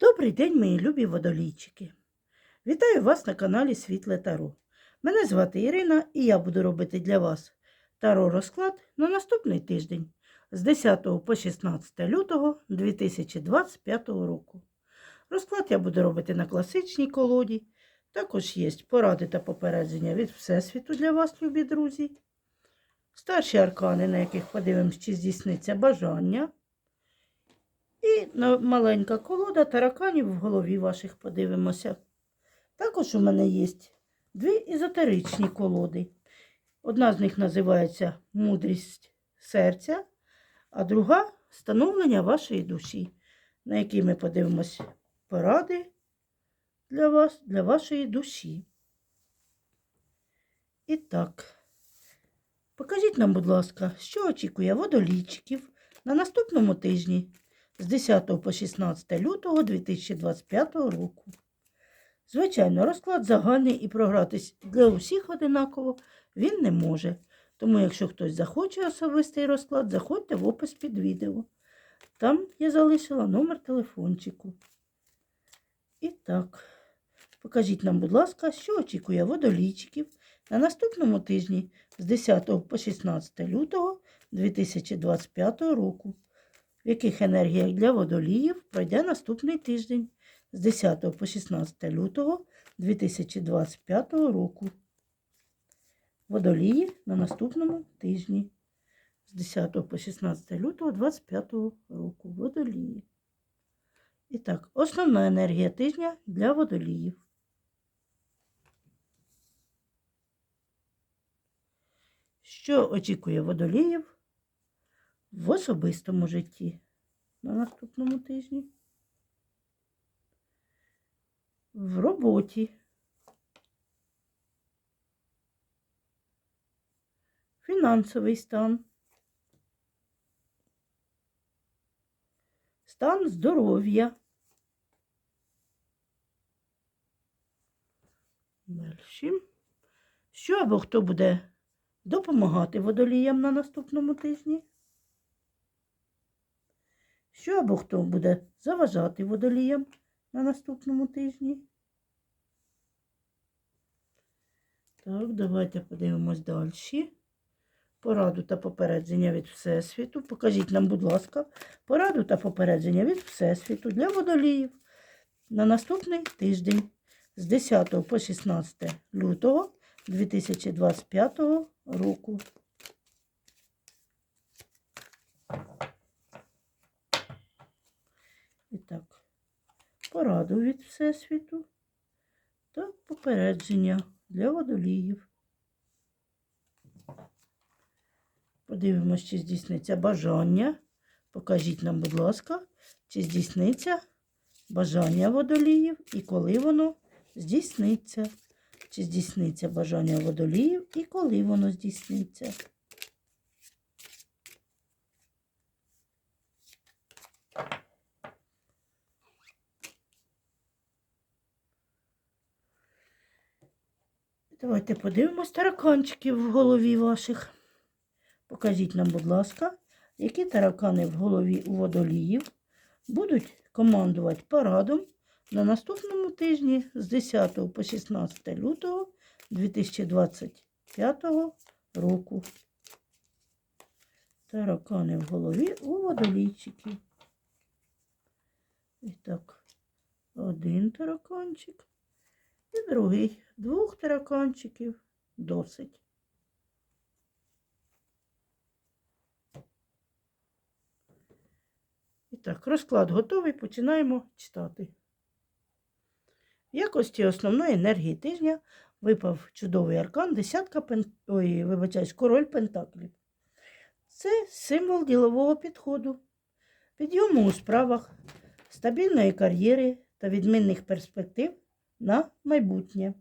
Добрий день, мої любі водолійчики. Вітаю вас на каналі Світле Таро. Мене звати Ірина і я буду робити для вас таро розклад на наступний тиждень з 10 по 16 лютого 2025 року. Розклад я буду робити на класичній колоді. Також є поради та попередження від Всесвіту для вас, любі друзі. Старші аркани, на яких подивимось, чи здійсниться бажання. І маленька колода тараканів в голові ваших подивимося. Також у мене є дві езотеричні колоди. Одна з них називається Мудрість серця, а друга становлення вашої душі, на якій ми подивимось поради для вас, для вашої душі. І так, покажіть нам, будь ласка, що очікує водолійчиків на наступному тижні з 10 по 16 лютого 2025 року. Звичайно, розклад загальний і програтись для усіх одинаково він не може. Тому, якщо хтось захоче особистий розклад, заходьте в опис під відео. Там я залишила номер телефончику. І так, покажіть нам, будь ласка, що очікує водолійчиків на наступному тижні з 10 по 16 лютого 2025 року в яких енергіях для водоліїв пройде наступний тиждень з 10 по 16 лютого 2025 року. Водолії на наступному тижні з 10 по 16 лютого 2025 року. Водолії. І так, основна енергія тижня для водоліїв. Що очікує водоліїв в особистому житті на наступному тижні. В роботі. Фінансовий стан. Стан здоров'я. Далі. Що або хто буде допомагати водоліям на наступному тижні? Що або хто буде заважати водоліям на наступному тижні? Так, давайте подивимось далі. Пораду та попередження від Всесвіту. Покажіть нам, будь ласка, пораду та попередження від Всесвіту для водоліїв на наступний тиждень з 10 по 16 лютого 2025 року. І так, пораду від Всесвіту та попередження для водоліїв. Подивимось, чи здійсниться бажання. Покажіть нам, будь ласка, чи здійсниться бажання водоліїв і коли воно здійсниться. Чи здійсниться бажання водоліїв і коли воно здійсниться. Давайте подивимось тараканчиків в голові ваших. Покажіть нам, будь ласка, які таракани в голові у водоліїв будуть командувати парадом на наступному тижні з 10 по 16 лютого 2025 року. Таракани в голові у водолійчиків. І так, один тараканчик. І другий. Двох тараканчиків досить. І так, розклад готовий. Починаємо читати. В якості основної енергії тижня випав чудовий аркан, десятка пен... Ой, вибачаюсь, король Пентаклів. Це символ ділового підходу, підйому у справах, стабільної кар'єри та відмінних перспектив на майбутнє.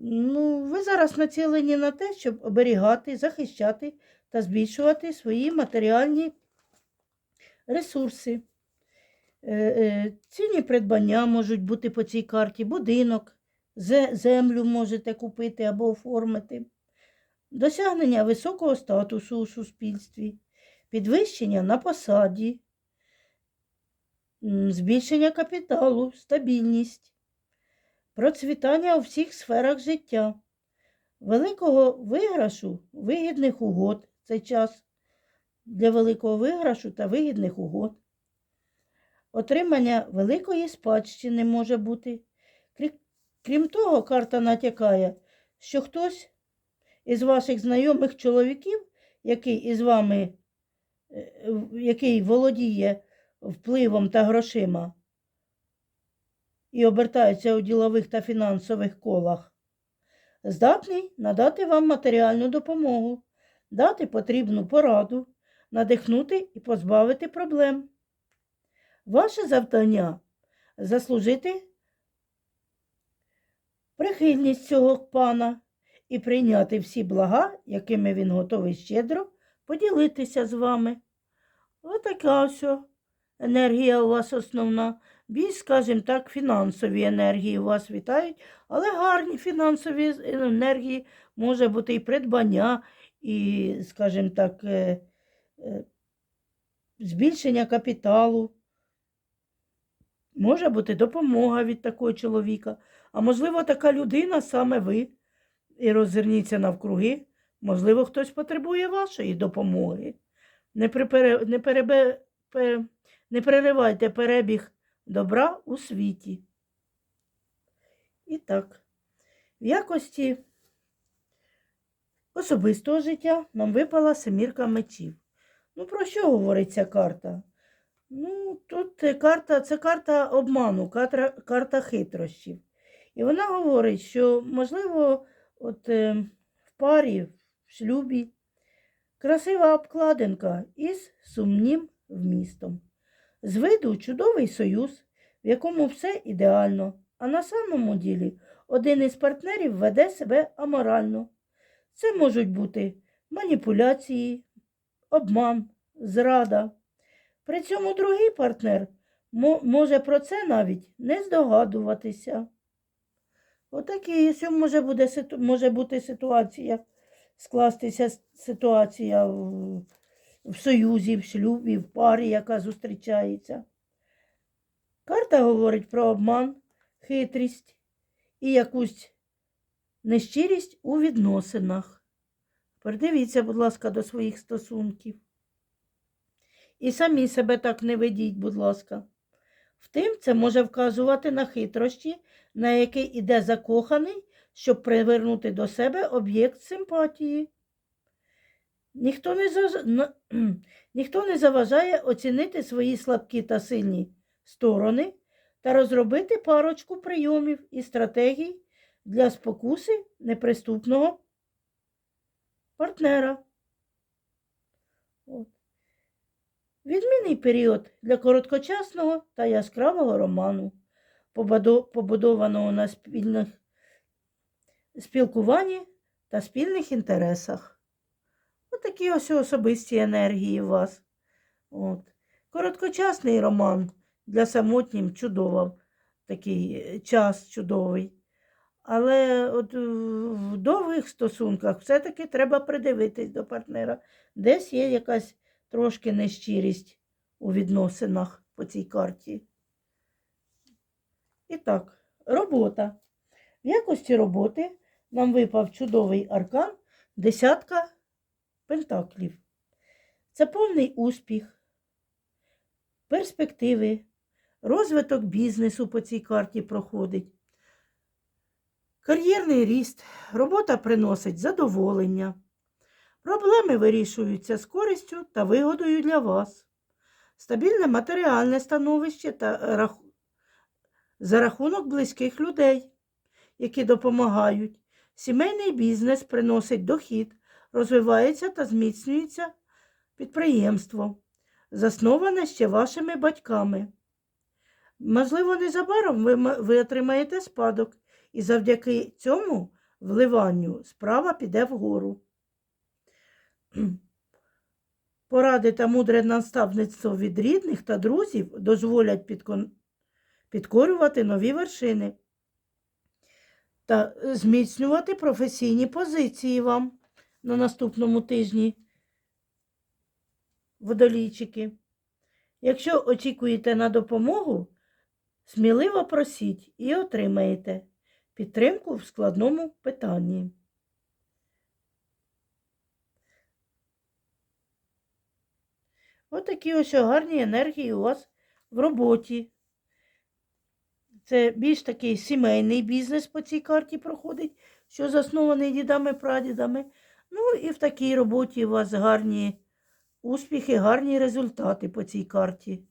Ну, ви зараз націлені на те, щоб оберігати, захищати та збільшувати свої матеріальні ресурси. Е, е, Цінні придбання можуть бути по цій карті, будинок, землю можете купити або оформити, досягнення високого статусу у суспільстві, підвищення на посаді, збільшення капіталу, стабільність, процвітання у всіх сферах життя, великого виграшу, вигідних угод. Це час для великого виграшу та вигідних угод. Отримання великої спадщини може бути. Крім того, карта натякає, що хтось із ваших знайомих чоловіків, який із вами, е, який володіє впливом та грошима і обертається у ділових та фінансових колах, здатний надати вам матеріальну допомогу, дати потрібну пораду, надихнути і позбавити проблем. Ваше завдання заслужити прихильність цього пана і прийняти всі блага, якими він готовий щедро поділитися з вами. Отака ось енергія у вас основна. Більш, скажімо так, фінансові енергії у вас вітають, але гарні фінансові енергії може бути і придбання, і, скажімо так, е, е, збільшення капіталу. Може бути допомога від такого чоловіка. А можливо, така людина саме ви. І роззирніться навкруги. Можливо, хтось потребує вашої допомоги. Не, припере, не, перебе, не переривайте перебіг добра у світі. І так, в якості особистого життя нам випала семірка мечів. Ну, про що говорить ця карта? Ну, тут карта, це карта обману, карта, карта хитрощів. І вона говорить, що, можливо, от е, в парі, в шлюбі, красива обкладинка із сумнім вмістом. З виду чудовий союз, в якому все ідеально, а на самому ділі один із партнерів веде себе аморально. Це можуть бути маніпуляції, обман, зрада. При цьому другий партнер може про це навіть не здогадуватися. Отакий може, буде, може бути ситуація, скластися ситуація в, в союзі, в шлюбі, в парі, яка зустрічається. Карта говорить про обман, хитрість і якусь нещирість у відносинах. Придивіться, будь ласка, до своїх стосунків. І самі себе так не ведіть, будь ласка. Втім, це може вказувати на хитрощі, на який іде закоханий, щоб привернути до себе об'єкт симпатії. Ніхто не, заж... Ніхто не заважає оцінити свої слабкі та сильні сторони та розробити парочку прийомів і стратегій для спокуси неприступного партнера. От. Відмінний період для короткочасного та яскравого роману, побудованого на спільних спілкуванні та спільних інтересах. Отакі ось особисті енергії у вас. От. Короткочасний роман для самотнім чудово, такий е, час чудовий. Але от в довгих стосунках все-таки треба придивитись до партнера. Десь є якась трошки нещирість у відносинах по цій карті. І так, робота. В якості роботи нам випав чудовий аркан десятка пентаклів. Це повний успіх, перспективи, розвиток бізнесу по цій карті проходить. Кар'єрний ріст, робота приносить задоволення. Проблеми вирішуються з користю та вигодою для вас. Стабільне матеріальне становище та рах... за рахунок близьких людей, які допомагають. Сімейний бізнес приносить дохід, розвивається та зміцнюється підприємство, засноване ще вашими батьками. Можливо, незабаром ви, ви отримаєте спадок, і завдяки цьому вливанню справа піде вгору. Поради та мудре наставництво від рідних та друзів дозволять підкон... підкорювати нові вершини та зміцнювати професійні позиції вам на наступному тижні водолійчики. Якщо очікуєте на допомогу, сміливо просіть і отримаєте підтримку в складному питанні. Отакі ось гарні енергії у вас в роботі. Це більш такий сімейний бізнес по цій карті проходить, що заснований дідами-прадідами. Ну і в такій роботі у вас гарні успіхи, гарні результати по цій карті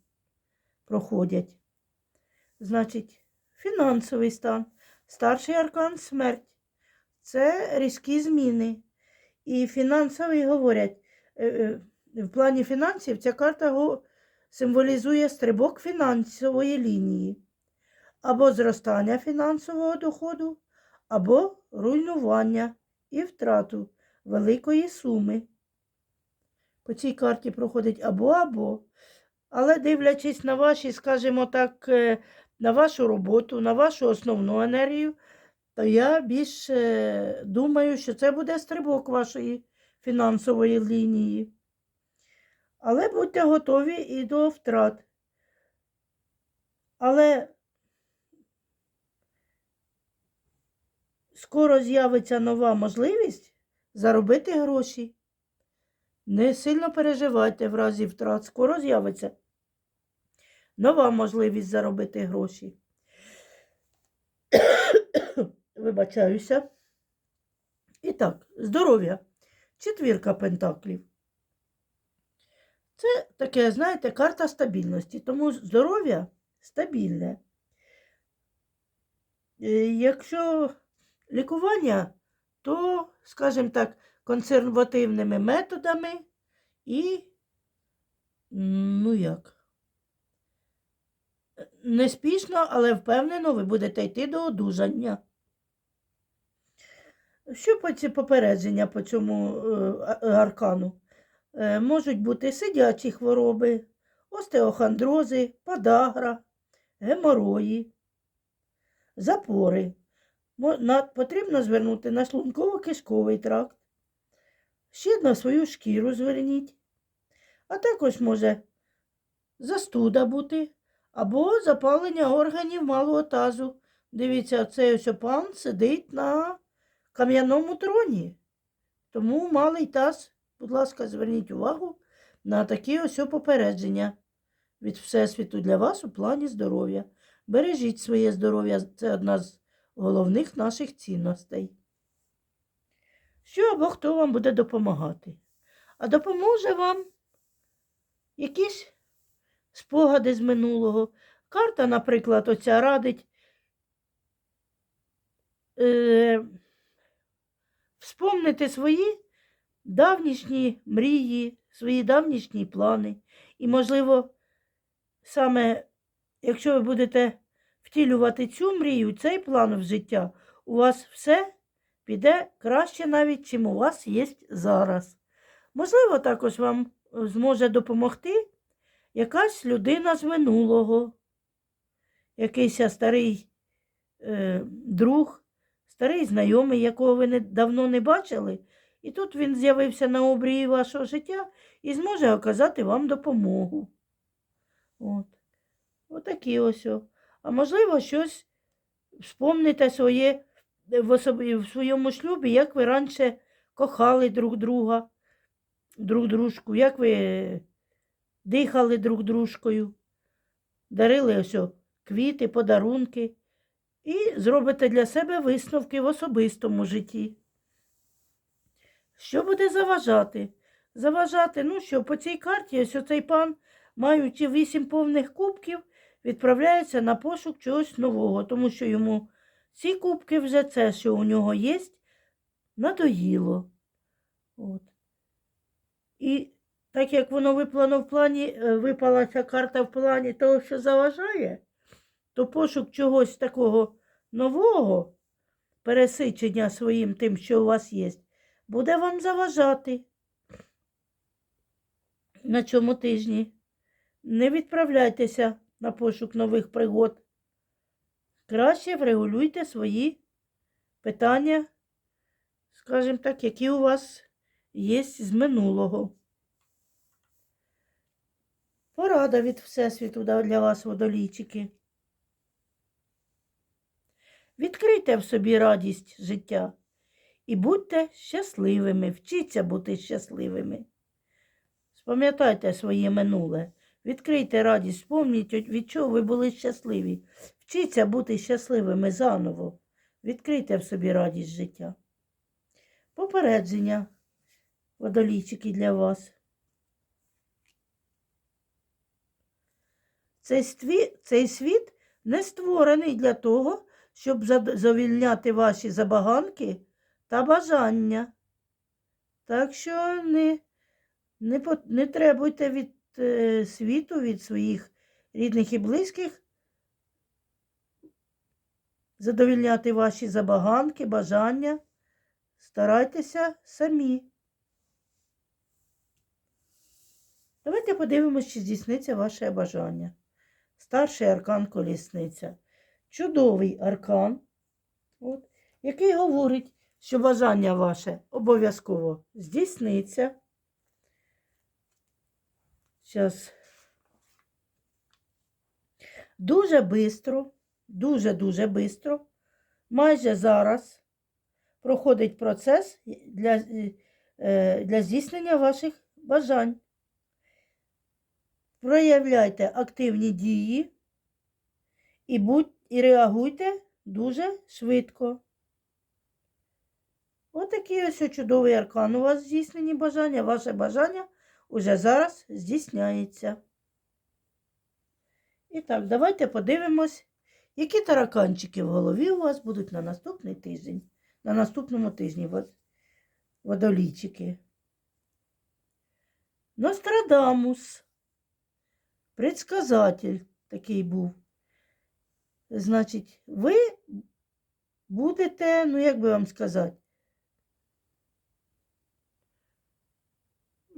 проходять. Значить, фінансовий стан, старший аркан смерть. Це різкі зміни. І фінансовий говорять, е, е, в плані фінансів ця карта символізує стрибок фінансової лінії або зростання фінансового доходу, або руйнування і втрату великої суми. По цій карті проходить або-або. Але дивлячись на ваші, скажімо так, е, на вашу роботу, на вашу основну енергію, то я більш е, думаю, що це буде стрибок вашої фінансової лінії. Але будьте готові і до втрат. Але скоро з'явиться нова можливість заробити гроші. Не сильно переживайте в разі втрат, скоро з'явиться нова можливість заробити гроші. Вибачаюся. І так, здоров'я. Четвірка пентаклів. Це таке, знаєте, карта стабільності, тому здоров'я стабільне. Е, Якщо лікування, то, скажімо так, консервативними методами і, ну як, неспішно, але впевнено, ви будете йти до одужання. Що по ці попередження по цьому е, аркану? Е, Можуть бути сидячі хвороби, остеохондрози, подагра, геморої, запори. Потрібно звернути на шлунково-кишковий тракт. Ще на свою шкіру зверніть. А також може застуда бути або запалення органів малого тазу. Дивіться, цей ось пан сидить на кам'яному троні. Тому малий таз, будь ласка, зверніть увагу на такі ось попередження від Всесвіту для вас у плані здоров'я. Бережіть своє здоров'я, це одна з головних наших цінностей. Що або хто вам буде допомагати? А допоможе вам якісь спогади з минулого. Карта, наприклад, оця радить е, вспомнити свої давнішні мрії, свої давнішні плани. І, можливо, саме якщо ви будете втілювати цю мрію, цей план в життя, у вас все піде краще навіть, чим у вас є зараз. Можливо, також вам е, зможе допомогти якась людина з минулого, якийсь старий е, друг, старий знайомий, якого ви не, давно не бачили, і тут він з'явився на обрії вашого життя і зможе оказати вам допомогу. От. Отакі ось. А можливо, щось вспомните своє е, в, особі, в своєму шлюбі, як ви раніше кохали друг друга, друг дружку, як ви дихали друг дружкою, дарили ось квіти, подарунки і зробите для себе висновки в особистому житті. Що буде заважати? Заважати, ну що, по цій карті ось оцей пан, маючи вісім повних кубків, відправляється на пошук чогось нового, тому що йому ці кубки вже це, що у нього є, надоїло. От. І так як воно випало в плані, е, випала ця карта в плані того, що заважає, то пошук чогось такого нового, пересичення своїм тим, що у вас є, буде вам заважати на цьому тижні. Не відправляйтеся на пошук нових пригод. Краще врегулюйте свої питання, скажімо так, які у вас є з минулого. Порада від Всесвіту для вас, водолійчики. Відкрийте в собі радість життя і будьте щасливими, вчіться бути щасливими. Спам'ятайте своє минуле, відкрийте радість, спомніть, від чого ви були щасливі. Вчіться бути щасливими заново. Відкрийте в собі радість життя. Попередження, водолійчики для вас. Цей, стві, цей світ не створений для того, щоб задовільняти ваші забаганки та бажання. Так що не, не, не требуйте від світу, від своїх рідних і близьких задовільняти ваші забаганки, бажання. Старайтеся самі. Давайте подивимося, чи здійсниться ваше бажання. Старший аркан колісниця. Чудовий аркан, от, який говорить, що бажання ваше обов'язково здійсниться. Зараз. Дуже бистро, дуже-дуже бистро, майже зараз проходить процес для, е, для здійснення ваших бажань. Проявляйте активні дії і, будь, і реагуйте дуже швидко. Отакий ось чудовий аркан у вас здійснені бажання. Ваше бажання уже зараз здійсняється. І так, давайте подивимось, які тараканчики в голові у вас будуть на наступний тиждень. На наступному тижні вод- водолійчики. Нострадамус. Предсказатель такий був. Значить, ви будете, ну як би вам сказати,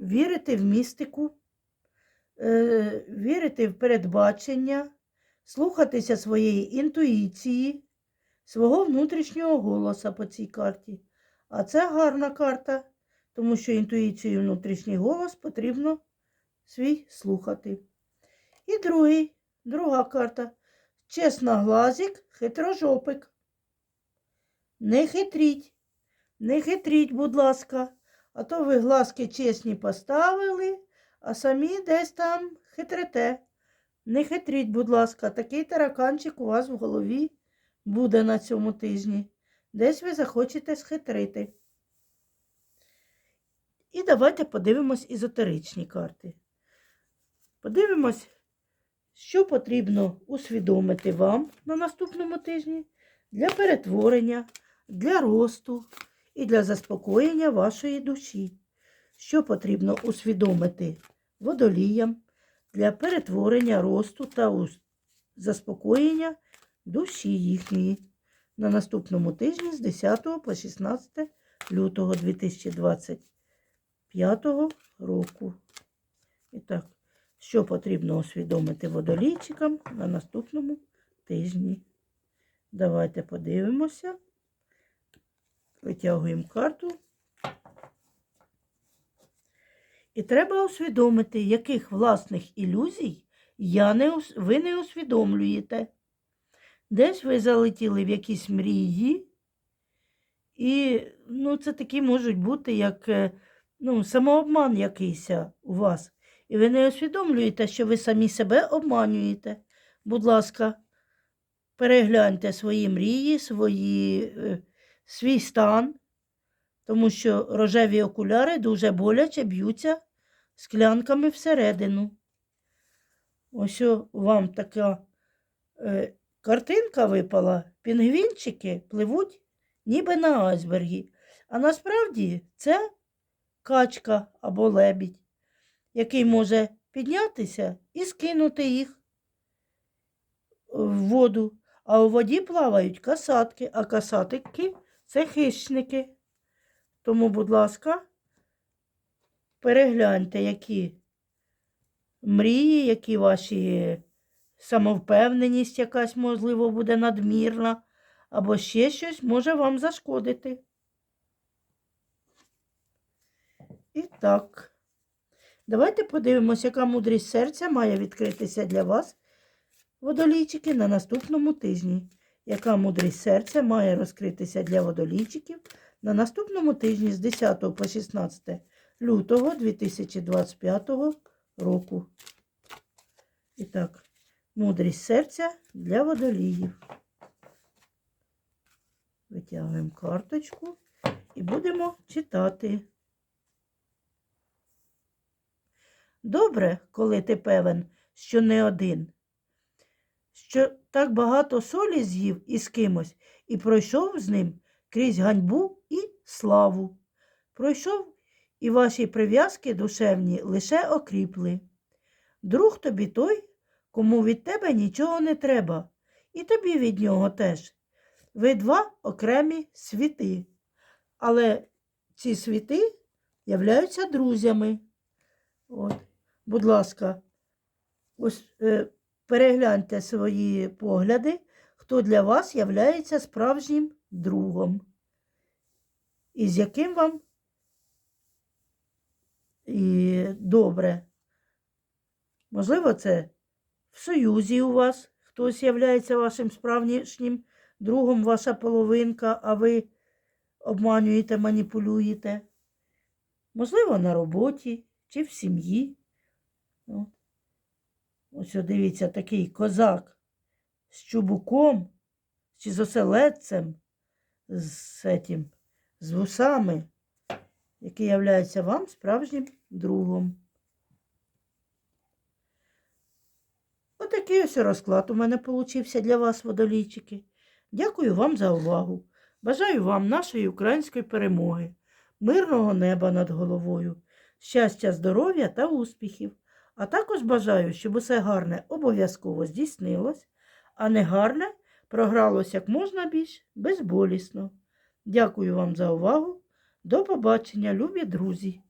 вірити в містику, е, вірити в передбачення, слухатися своєї інтуїції, свого внутрішнього голоса по цій карті. А це гарна карта, тому що інтуїцію і внутрішній голос потрібно свій слухати. І другий, друга карта. Чесноглазик, хитрожопик. Не хитріть, не хитріть, будь ласка, а то ви глазки чесні поставили, а самі десь там хитрите. Не хитріть, будь ласка, такий тараканчик у вас в голові буде на цьому тижні. Десь ви захочете схитрити. І давайте подивимось езотеричні карти. Подивимось, що потрібно усвідомити вам на наступному тижні для перетворення, для росту і для заспокоєння вашої душі. Що потрібно усвідомити водоліям для перетворення росту та заспокоєння душі їхньої на наступному тижні з 10 по 16 лютого 2025 року. І так, що потрібно усвідомити водолійчикам на наступному тижні? Давайте подивимося. Витягуємо карту. І треба усвідомити, яких власних ілюзій я не, ви не усвідомлюєте. Десь ви залетіли в якісь мрії, і ну, це такі можуть бути, як е, ну, самообман якийсь у вас. І ви не усвідомлюєте, що ви самі себе обманюєте. Будь ласка, перегляньте свої мрії, свої, е, свій стан, тому що рожеві окуляри дуже боляче б'ються склянками всередину. Ось вам така е, картинка випала. Пінгвінчики пливуть ніби на айсбергі. А насправді це качка або лебідь, який може піднятися і скинути їх в воду. А у воді плавають касатки, а касатики це хищники. Тому, будь ласка, перегляньте, які мрії, які ваші самовпевненість якась, можливо, буде надмірна, або ще щось може вам зашкодити. І так, Давайте подивимося, яка мудрість серця має відкритися для вас, водолійчики, на наступному тижні. Яка мудрість серця має розкритися для водолійчиків на наступному тижні з 10 по 16 лютого 2025 року. І так, мудрість серця для водоліїв. Витягуємо карточку і будемо читати. Добре, коли ти певен, що не один, що так багато солі з'їв із кимось і пройшов з ним крізь ганьбу і славу. Пройшов і ваші прив'язки душевні лише окріпли. Друг тобі той, кому від тебе нічого не треба, і тобі від нього теж. Ви два окремі світи, але ці світи являються друзями. От. Будь ласка, ось е, перегляньте свої погляди, хто для вас являється справжнім другом, і з яким вам і добре. Можливо, це в союзі у вас хтось являється вашим справжнім другом, ваша половинка, а ви обманюєте, маніпулюєте. Можливо, на роботі чи в сім'ї. Ось дивіться, такий козак з чубуком чи з оселедцем, з, этим, з вусами, який являється вам справжнім другом. Отакий ось розклад у мене получився для вас, водолійчики. Дякую вам за увагу. Бажаю вам нашої української перемоги, мирного неба над головою, щастя, здоров'я та успіхів. А також бажаю, щоб усе гарне обов'язково здійснилось, а негарне програлось як можна більш безболісно. Дякую вам за увагу. До побачення, любі друзі!